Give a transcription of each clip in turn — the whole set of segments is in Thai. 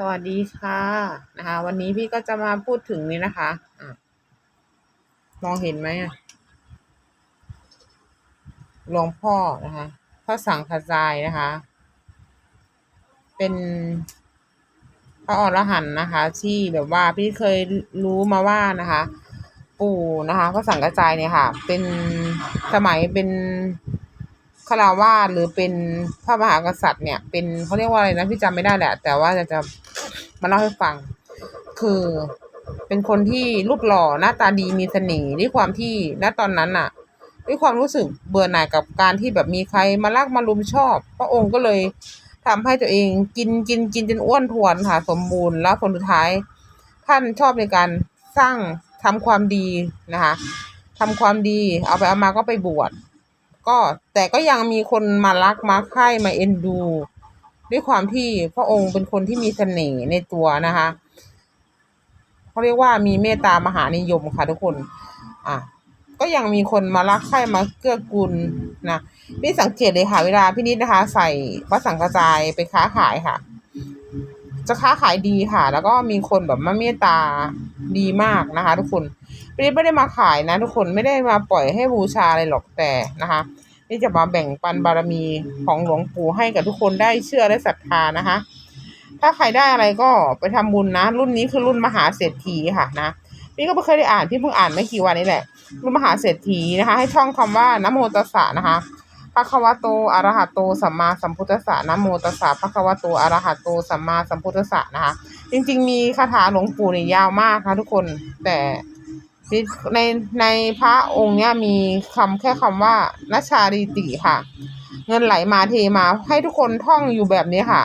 สวัสดีค่ะนะคะ วันนี้พี่ก็จะมาพูดถึงนี่นะคะอะมองเห็นไหมหลวงพ่อนะคะพระสังฆจายนะคะ เป็นพระอรหันต์นะคะ ที่แบบว่าพี่เคยรู้มาว่านะคะ ปู่นะคะพระสังฆจายเนี่ยค่ะ เป็นสมัยเป็น คาราวาสหรือเป็นพระมหากษัตริย์เนี่ย เป็นเขาเรียกว่าอะไรนะพี่จำไม่ได้แหละ แต่ว่าจะจะมาเล่าให้ฟัง คือเป็นคนที่รูปหล่อหน้าตาดีมีเสน่ห์ด้วยความที่ณตอนนั้นน่ะด้วยความรู้สึกเบื่อหน่ายกับการที่แบบมีใครมาลากมาลุมชอบ พระองค์ก็เลยทำให้ตัวเองกินกินกินจนอ้วนทวนค่ะสมบูรณ์แล้วผลสุดท้าย ท่านชอบในการสร้างทำความดีนะคะทำความดีเอาไปเอามาก็ไปบวช ก็แต่ก็ยังมีคนมารักมาใคร่มาเอ็นดู ด้วยความที่พระองค์เป็นคนที่มีเสน่ห์ในตัวนะคะเขาเรียกว่ามีเมตตามหานิยมค่ะทุกคน อะก็ยังมีคนมารักใคร่มาเกื้อกูลนะพี่สังเกตเลยค่ะเวลาพี่นิดนะคะ ใส่พระสังฆจายไปค้าขายค่ะ จะค้าขายดีค่ะ แล้วก็มีคนแบบมาเมตตา ดีมากนะคะ ทุกคนพี่นิดไม่ได้มาขายนะ ทุกคนไม่ได้มาปล่อยให้บูชาอะไรหรอกแต่นะคะนี่จะมาแบ่งปันบารมีของหลวงปู่ให้กับทุกคนได้เชื่อและศรัทธานะคะ ถ้าใครได้อะไรก็ไปทำบุญนะ รุ่นนี้คือรุ่นมหาเศรษฐีค่ะนะพี่ก็ไม่เคยได้อ่านพี่เพิ่งอ่านไม่กี่วันนี้แหละ รุ่นมหาเศรษฐีนะคะ ให้ท่องคำว่านโมตัสสะนะคะภะคะวโตอระหะโตสัมมาสัมพุทธัสสะนะโมตัสสะภะคะวโตอระหะโตสัมมาสัมพุทธัสสะนะคะ จริง ๆ มีคาถาหลวงปู่เนี่ยยาวมากค่ะทุกคน แต่ในในพระองค์เนี้ยมีคำแค่คำว่านัชชาริติค่ะ เงินไหลมาเทมาให้ทุกคนท่องอยู่แบบนี้ค่ะ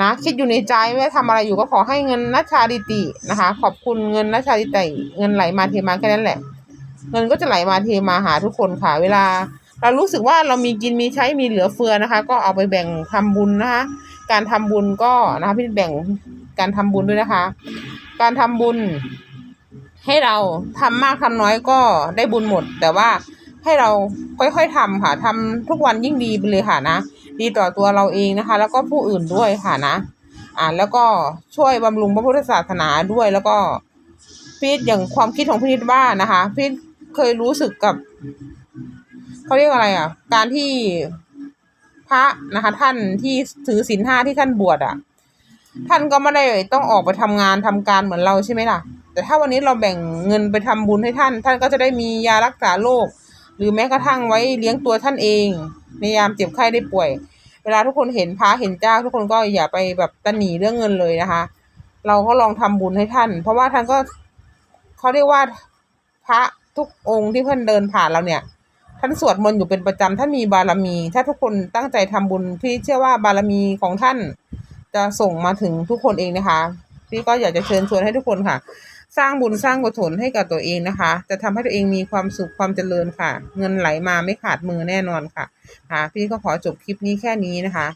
นะคิดอยู่ในใจว่าทำอะไรอยู่ก็ขอให้เงินนัชชาดิตินะคะ ขอบคุณเงินนัชชาดิติเงินไหลมาเทมาแค่นั้นแหละ เงินก็จะไหลมาเทมาหาทุกคนค่ะ เวลา เรารู้สึกว่าเรามีกินมีใช้มีเหลือเฟือนะคะ ก็เอาไปแบ่งทำบุญนะคะ การทำบุญก็นะคะพี่แบ่ง การทำบุญด้วยนะคะ การทำบุญ ให้เราทำมากทำน้อยก็ได้บุญหมด แต่ว่าให้เราค่อยๆทำค่ะทำทุกวันยิ่งดีไปเลยค่ะนะดีต่อตัวเราเองนะคะ แล้วก็ผู้อื่นด้วยค่ะนะ อ่าแล้วก็ช่วยบำรุงพระพุทธศาสนาด้วยแล้วก็พีทอย่างความคิดของพีทว่านะคะพีทเคยรู้สึกกับเขาเรียกอะไรอะ การที่พระนะคะ ท่านที่ถือศีลห้าที่ท่านบวชอะ ท่านก็ไม่ได้ต้องออกไปทำงานทำการเหมือนเราใช่ไหมล่ะ แต่ถ้าวันนี้เราแบ่งเงินไปทำบุญให้ท่าน ท่านก็จะได้มียารักษาโรคหรือแม้กระทั่งไว้เลี้ยงตัวท่านเอง ในยามเจ็บไข้ได้ป่วย เวลาทุกคนเห็นพระเห็นเจ้า ทุกคนก็อย่าไปแบบตันหนีเรื่องเงินเลยนะคะ เราก็ลองทำบุญให้ท่าน เพราะว่าท่านก็เขาเรียกว่าพระทุกองค์ที่เพิ่อนเดินผ่านเราเนี่ย ท่านสวดมนต์อยู่เป็นประจำท่านมีบารมี ถ้าทุกคนตั้งใจทำบุญพี่เชื่อว่าบารมีของท่าน จะส่งมาถึงทุกคนเองนะคะ พี่ก็อยากจะเชิญชวนให้ทุกคนค่ะ สร้างบุญสร้างกุศลให้กับตัวเองนะคะ จะทำให้ตัวเองมีความสุขความเจริญค่ะ เงินไหลมาไม่ขาดมือแน่นอนค่ะค่ะพี่ก็ขอจบคลิปนี้แค่นี้นะคะ